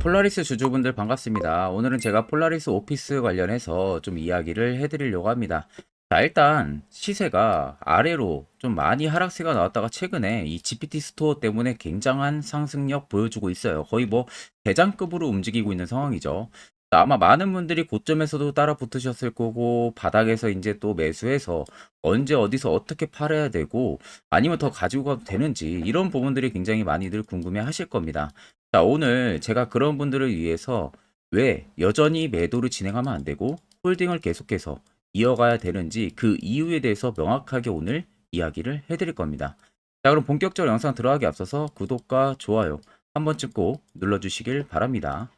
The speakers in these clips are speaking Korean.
폴라리스 주주분들 반갑습니다. 오늘은 제가 폴라리스 오피스 관련해서 좀 이야기를 해드리려고 합니다. 자, 일단 시세가 아래로 좀 많이 하락세가 나왔다가 최근에 이 GPT 스토어 때문에 굉장한 상승력 보여주고 있어요. 거의 뭐 대장급으로 움직이고 있는 상황이죠. 자, 아마 많은 분들이 고점에서도 따라 붙으셨을 거고 바닥에서 이제 또 매수해서 언제 어디서 어떻게 팔아야 되고 아니면 더 가지고 가도 되는지 이런 부분들이 굉장히 많이들 궁금해 하실 겁니다. 자, 오늘 제가 그런 분들을 위해서 왜 여전히 매도를 진행하면 안 되고 홀딩을 계속해서 이어가야 되는지 그 이유에 대해서 명확하게 오늘 이야기를 해드릴 겁니다. 자, 그럼 본격적으로 영상 들어가기 앞서서 구독과 좋아요 한 번쯤 꼭 눌러주시길 바랍니다.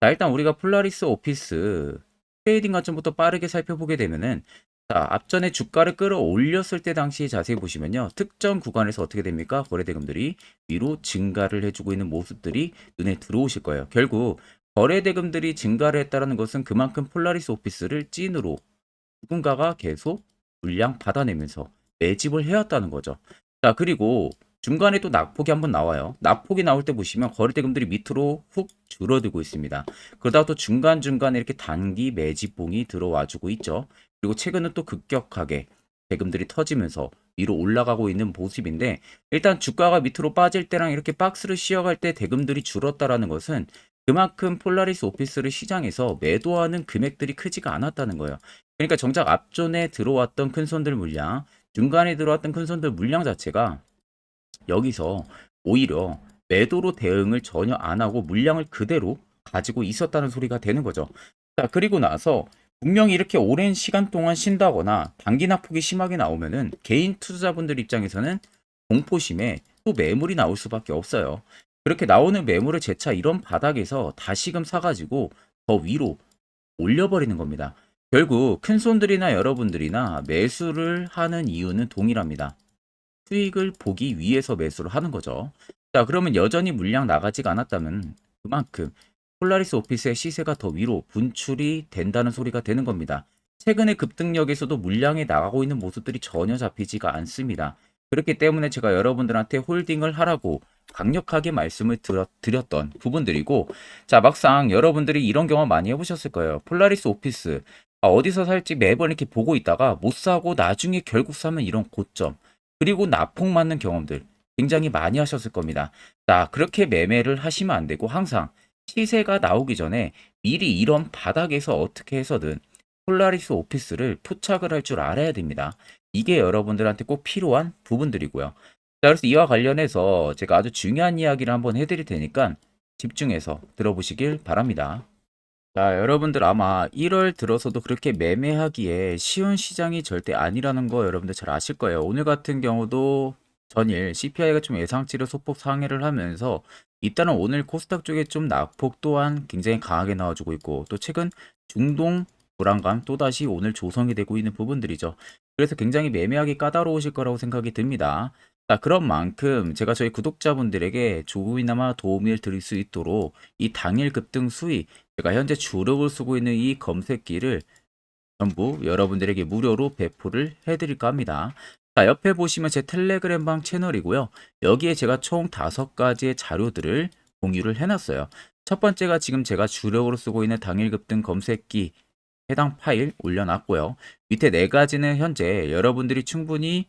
자, 일단 우리가 폴라리스 오피스 트레이딩 관점부터 빠르게 살펴보게 되면은 자, 앞전에 주가를 끌어올렸을 때 당시 자세히 보시면요. 특정 구간에서 어떻게 됩니까? 거래대금들이 위로 증가를 해주고 있는 모습들이 눈에 들어오실 거예요. 결국 거래대금들이 증가를 했다는 것은 그만큼 폴라리스 오피스를 찐으로 누군가가 계속 물량 받아내면서 매집을 해왔다는 거죠. 자, 그리고 중간에 또 낙폭이 한번 나와요. 낙폭이 나올 때 보시면 거래대금들이 밑으로 훅 줄어들고 있습니다. 그러다가 또 중간중간에 이렇게 단기 매집봉이 들어와주고 있죠. 그리고 최근은 또 급격하게 대금들이 터지면서 위로 올라가고 있는 모습인데 일단 주가가 밑으로 빠질 때랑 이렇게 박스를 씌어갈 때 대금들이 줄었다라는 것은 그만큼 폴라리스 오피스를 시장에서 매도하는 금액들이 크지가 않았다는 거예요. 그러니까 정작 앞전에 들어왔던 큰 손들 물량, 중간에 들어왔던 큰 손들 물량 자체가 여기서 오히려 매도로 대응을 전혀 안 하고 물량을 그대로 가지고 있었다는 소리가 되는 거죠. 자, 그리고 나서 분명히 이렇게 오랜 시간 동안 쉰다거나 단기 낙폭이 심하게 나오면은 개인 투자자분들 입장에서는 공포심에 또 매물이 나올 수밖에 없어요. 그렇게 나오는 매물을 재차 이런 바닥에서 다시금 사가지고 더 위로 올려버리는 겁니다. 결국 큰 손들이나 여러분들이나 매수를 하는 이유는 동일합니다. 수익을 보기 위해서 매수를 하는 거죠. 자, 그러면 여전히 물량 나가지가 않았다면 그만큼 폴라리스 오피스의 시세가 더 위로 분출이 된다는 소리가 되는 겁니다. 최근의 급등력에서도 물량이 나가고 있는 모습들이 전혀 잡히지가 않습니다. 그렇기 때문에 제가 여러분들한테 홀딩을 하라고 강력하게 말씀을 드렸, 드렸던 부분들이고 자 막상 여러분들이 이런 경험 많이 해보셨을 거예요. 폴라리스 오피스 아, 어디서 살지 매번 이렇게 보고 있다가 못 사고 나중에 결국 사면 이런 고점 그리고 나폭 맞는 경험들 굉장히 많이 하셨을 겁니다. 자 그렇게 매매를 하시면 안 되고 항상 시세가 나오기 전에 미리 이런 바닥에서 어떻게 해서든 폴라리스 오피스를 포착을 할 줄 알아야 됩니다. 이게 여러분들한테 꼭 필요한 부분들이고요. 자, 그래서 이와 관련해서 제가 아주 중요한 이야기를 한번 해드릴 테니까 집중해서 들어보시길 바랍니다. 자, 여러분들 아마 1월 들어서도 그렇게 매매하기에 쉬운 시장이 절대 아니라는 거 여러분들 잘 아실 거예요. 오늘 같은 경우도 전일 CPI가 좀 예상치를 소폭 상회를 하면서 일단은 오늘 코스닥 쪽에 좀 낙폭 또한 굉장히 강하게 나와주고 있고 또 최근 중동 불안감 또다시 오늘 조성이 되고 있는 부분들이죠. 그래서 굉장히 매매하기 까다로우실 거라고 생각이 듭니다. 자, 그런 만큼 제가 저희 구독자분들에게 조금이나마 도움을 드릴 수 있도록 이 당일 급등 수익, 제가 현재 주력을 쓰고 있는 이 검색기를 전부 여러분들에게 무료로 배포를 해드릴까 합니다. 자, 옆에 보시면 제 텔레그램방 채널이고요. 여기에 제가 총 다섯 가지의 자료들을 공유를 해놨어요. 첫 번째가 지금 제가 주력으로 쓰고 있는 당일 급등 검색기 해당 파일 올려놨고요. 밑에 네 가지는 현재 여러분들이 충분히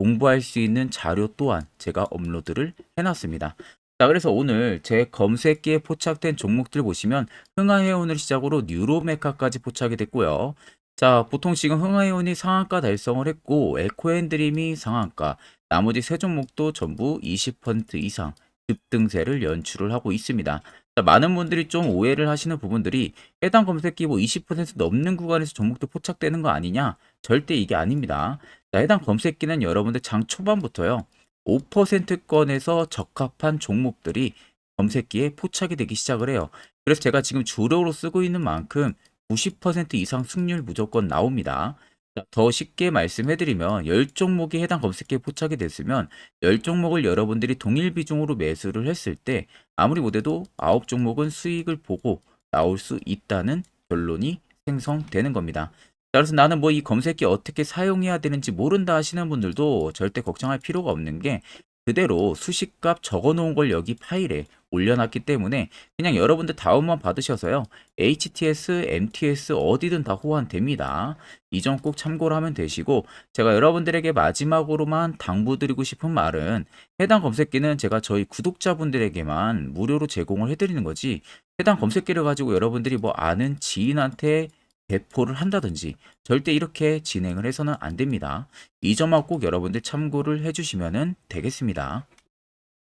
공부할 수 있는 자료 또한 제가 업로드를 해놨습니다. 자, 그래서 오늘 제 검색기에 포착된 종목들 보시면 흥하해운을 시작으로 뉴로메카까지 포착이 됐고요. 자, 보통 지금 흥하해운이 상한가 달성을 했고 에코앤드림이 상한가, 나머지 세 종목도 전부 20% 이상 급등세를 연출을 하고 있습니다. 자, 많은 분들이 좀 오해를 하시는 부분들이 해당 검색기 뭐 20% 넘는 구간에서 종목도 포착되는 거 아니냐? 절대 이게 아닙니다. 자, 해당 검색기는 여러분들 장 초반부터요. 5%권에서 적합한 종목들이 검색기에 포착이 되기 시작을 해요. 그래서 제가 지금 주력으로 쓰고 있는 만큼 90% 이상 승률 무조건 나옵니다. 자, 더 쉽게 말씀해드리면 10종목이 해당 검색기에 포착이 됐으면 10종목을 여러분들이 동일 비중으로 매수를 했을 때 아무리 못해도 9종목은 수익을 보고 나올 수 있다는 결론이 생성되는 겁니다. 자, 그래서 나는 뭐 이 검색기 어떻게 사용해야 되는지 모른다 하시는 분들도 절대 걱정할 필요가 없는 게 그대로 수식값 적어 놓은 걸 여기 파일에 올려놨기 때문에 그냥 여러분들 다운만 받으셔서요. HTS, MTS 어디든 다 호환됩니다. 이 점 꼭 참고를 하면 되시고 제가 여러분들에게 마지막으로만 당부드리고 싶은 말은 해당 검색기는 제가 저희 구독자분들에게만 무료로 제공을 해드리는 거지 해당 검색기를 가지고 여러분들이 뭐 아는 지인한테 배포를 한다든지 절대 이렇게 진행을 해서는 안 됩니다. 이 점만 꼭 여러분들 참고를 해주시면 되겠습니다.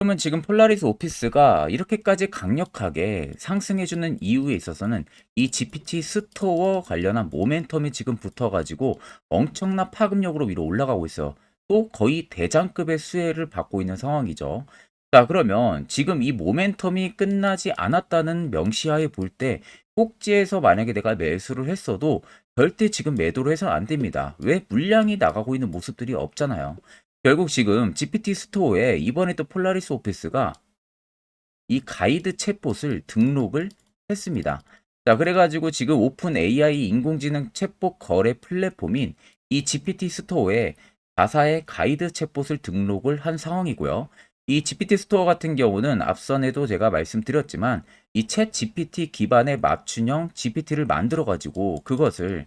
그러면 지금 폴라리스 오피스가 이렇게까지 강력하게 상승해주는 이유에 있어서는 이 GPT 스토어 관련한 모멘텀이 지금 붙어가지고 엄청난 파급력으로 위로 올라가고 있어요. 또 거의 대장급의 수혜를 받고 있는 상황이죠. 자, 그러면 지금 이 모멘텀이 끝나지 않았다는 명시하에 볼 때 꼭지에서 만약에 내가 매수를 했어도 절대 지금 매도를 해서는 안 됩니다. 왜 물량이 나가고 있는 모습들이 없잖아요. 결국 지금 GPT 스토어에 이번에 또 폴라리스 오피스가 이 가이드 챗봇을 등록을 했습니다. 자, 그래가지고 지금 오픈 AI 인공지능 챗봇 거래 플랫폼인 이 GPT 스토어에 자사의 가이드 챗봇을 등록을 한 상황이고요. 이 GPT 스토어 같은 경우는 앞선에도 제가 말씀드렸지만 이 챗 GPT 기반의 맞춤형 GPT를 만들어 가지고 그것을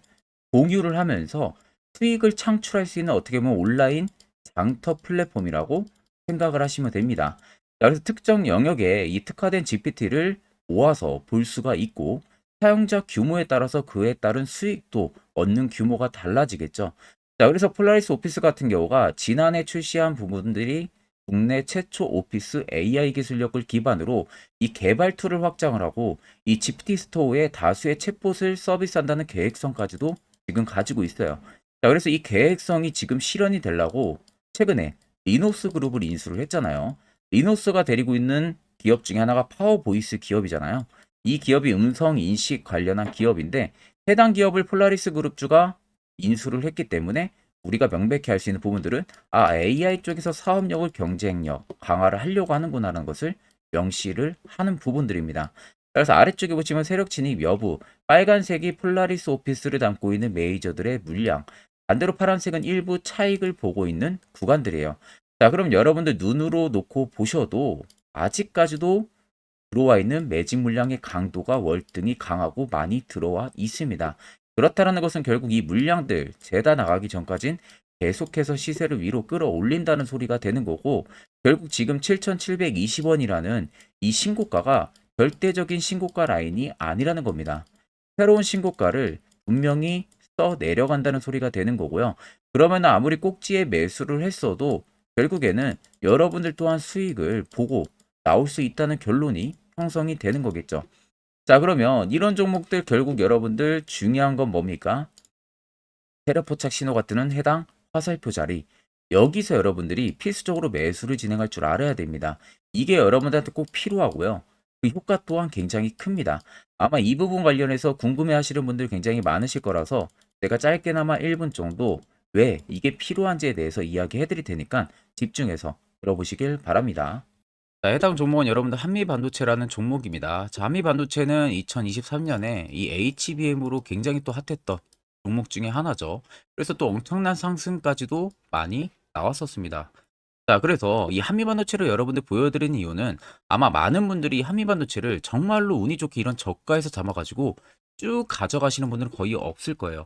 공유를 하면서 수익을 창출할 수 있는 어떻게 보면 온라인 장터 플랫폼이라고 생각을 하시면 됩니다. 자, 그래서 특정 영역에 이 특화된 GPT를 모아서 볼 수가 있고 사용자 규모에 따라서 그에 따른 수익도 얻는 규모가 달라지겠죠. 자, 그래서 폴라리스 오피스 같은 경우가 지난해 출시한 부분들이 국내 최초 오피스 AI 기술력을 기반으로 이 개발 툴을 확장을 하고 이 GPT 스토어에 다수의 챗봇을 서비스한다는 계획성까지도 지금 가지고 있어요. 자, 그래서 이 계획성이 지금 실현이 되려고 최근에 리노스 그룹을 인수를 했잖아요. 리노스가 데리고 있는 기업 중에 하나가 파워보이스 기업이잖아요. 이 기업이 음성 인식 관련한 기업인데 해당 기업을 폴라리스 그룹주가 인수를 했기 때문에 우리가 명백히 알 수 있는 부분들은 아 AI 쪽에서 사업력을 경쟁력 강화를 하려고 하는구나라는 것을 명시를 하는 부분들입니다. 그래서 아래쪽에 보시면 세력 진입 여부 빨간색이 폴라리스 오피스를 담고 있는 메이저들의 물량 반대로 파란색은 일부 차익을 보고 있는 구간들이에요. 자 그럼 여러분들 눈으로 놓고 보셔도 아직까지도 들어와 있는 매직 물량의 강도가 월등히 강하고 많이 들어와 있습니다. 그렇다는 것은 결국 이 물량들 재다 나가기 전까진 계속해서 시세를 위로 끌어올린다는 소리가 되는 거고 결국 지금 7,720원이라는 이 신고가가 절대적인 신고가 라인이 아니라는 겁니다. 새로운 신고가를 분명히 써 내려간다는 소리가 되는 거고요. 그러면 아무리 꼭지에 매수를 했어도 결국에는 여러분들 또한 수익을 보고 나올 수 있다는 결론이 형성이 되는 거겠죠. 자, 그러면 이런 종목들 결국 여러분들 중요한 건 뭡니까? 테레포착 신호가 뜨는 해당 화살표 자리. 여기서 여러분들이 필수적으로 매수를 진행할 줄 알아야 됩니다. 이게 여러분들한테 꼭 필요하고요. 그 효과 또한 굉장히 큽니다. 아마 이 부분 관련해서 궁금해 하시는 분들 굉장히 많으실 거라서 제가 짧게나마 1분 정도 왜 이게 필요한지에 대해서 이야기해 드릴 테니까 집중해서 들어보시길 바랍니다. 자, 해당 종목은 여러분들 한미 반도체라는 종목입니다. 자, 한미 반도체는 2023년에 이 HBM으로 굉장히 또 핫했던 종목 중에 하나죠. 그래서 또 엄청난 상승까지도 많이 나왔었습니다. 자, 그래서 이 한미 반도체를 여러분들 보여드리는 이유는 아마 많은 분들이 한미 반도체를 정말로 운이 좋게 이런 저가에서 잡아가지고 쭉 가져가시는 분들은 거의 없을 거예요.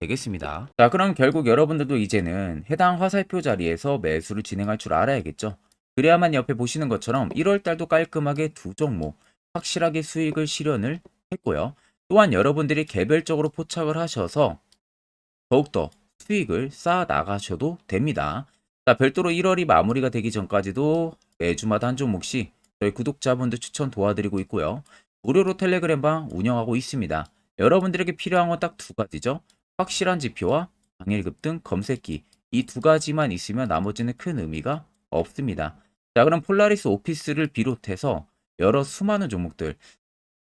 되겠습니다. 자, 그럼 결국 여러분들도 이제는 해당 화살표 자리에서 매수를 진행할 줄 알아야겠죠. 그래야만 옆에 보시는 것처럼 1월 달도 깔끔하게 두 종목 확실하게 수익을 실현을 했고요. 또한 여러분들이 개별적으로 포착을 하셔서 더욱더 수익을 쌓아 나가셔도 됩니다. 자, 별도로 1월이 마무리가 되기 전까지도 매주마다 한 종목씩 저희 구독자분들 추천 도와드리고 있고요. 무료로 텔레그램 방 운영하고 있습니다. 여러분들에게 필요한 건 딱 두 가지죠. 확실한 지표와 당일급 등 검색기 이 두 가지만 있으면 나머지는 큰 의미가 없습니다. 자 그럼 폴라리스 오피스를 비롯해서 여러 수많은 종목들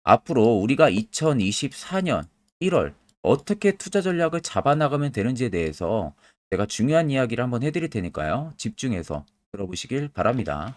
앞으로 우리가 2024년 1월 어떻게 투자 전략을 잡아나가면 되는지에 대해서 제가 중요한 이야기를 한번 해드릴 테니까요. 집중해서 들어보시길 바랍니다.